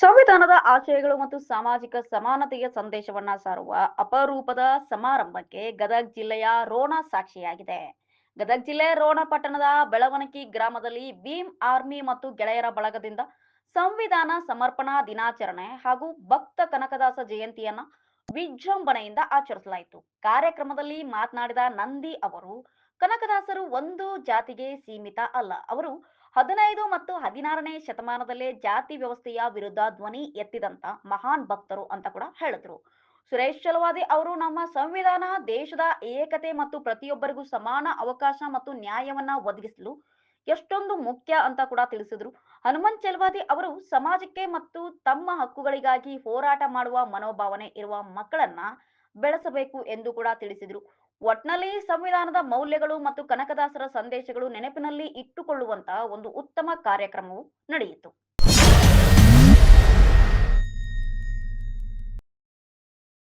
ಸಂವಿಧಾನದ ಆಶಯಗಳು ಮತ್ತು ಸಾಮಾಜಿಕ ಸಮಾನತೆಯ ಸಂದೇಶವನ್ನ ಸಾರುವ ಅಪರೂಪದ ಸಮಾರಂಭಕ್ಕೆ ಗದಗ ಜಿಲ್ಲೆಯ ರೋಣ ಸಾಕ್ಷಿಯಾಗಿದೆ. ಗದಗ ಜಿಲ್ಲೆ ರೋಣ ಪಟ್ಟಣದ ಬೆಳವಣಕಿ ಗ್ರಾಮದಲ್ಲಿ ಭೀಮ್ ಆರ್ಮಿ ಮತ್ತು ಗೆಳೆಯರ ಬಳಗದಿಂದ ಸಂವಿಧಾನ ಸಮರ್ಪಣಾ ದಿನಾಚರಣೆ ಹಾಗೂ ಭಕ್ತ ಕನಕದಾಸ ಜಯಂತಿಯನ್ನ ವಿಜೃಂಭಣೆಯಿಂದ ಆಚರಿಸಲಾಯಿತು. ಕಾರ್ಯಕ್ರಮದಲ್ಲಿ ಮಾತನಾಡಿದ ನಂದಿ ಅವರು, ಕನಕದಾಸರು ಒಂದು ಜಾತಿಗೆ ಸೀಮಿತ ಅಲ್ಲ. ಅವರು ಹದಿನೈದು ಮತ್ತು ಹದಿನಾರನೇ ಶತಮಾನದಲ್ಲೇ ಜಾತಿ ವ್ಯವಸ್ಥೆಯ ವಿರುದ್ಧ ಧ್ವನಿ ಎತ್ತಿದಂತ ಮಹಾನ್ ಭಕ್ತರು ಅಂತ ಕೂಡ ಹೇಳಿದ್ರು. ಸುರೇಶ್ ಚಲವಾದಿ ಅವರು ನಮ್ಮ ಸಂವಿಧಾನ ದೇಶದ ಏಕತೆ ಮತ್ತು ಪ್ರತಿಯೊಬ್ಬರಿಗೂ ಸಮಾನ ಅವಕಾಶ ಮತ್ತು ನ್ಯಾಯವನ್ನ ಒದಗಿಸಲು ಎಷ್ಟೊಂದು ಮುಖ್ಯ ಅಂತ ಕೂಡ ತಿಳಿಸಿದ್ರು. ಹನುಮಂತ್ ಚಲವಾದಿ ಅವರು ಸಮಾಜಕ್ಕೆ ಮತ್ತು ತಮ್ಮ ಹಕ್ಕುಗಳಿಗಾಗಿ ಹೋರಾಟ ಮಾಡುವ ಮನೋಭಾವನೆ ಇರುವ ಮಕ್ಕಳನ್ನ ಬೆಳೆಸಬೇಕು ಎಂದು ಕೂಡ ತಿಳಿಸಿದರು. ಒಟ್ನಲ್ಲಿ ಸಂವಿಧಾನದ ಮೌಲ್ಯಗಳು ಮತ್ತು ಕನಕದಾಸರ ಸಂದೇಶಗಳು ನೆನಪಿನಲ್ಲಿ ಇಟ್ಟುಕೊಳ್ಳುವಂತಹ ಒಂದು ಉತ್ತಮ ಕಾರ್ಯಕ್ರಮವು ನಡೆಯಿತು.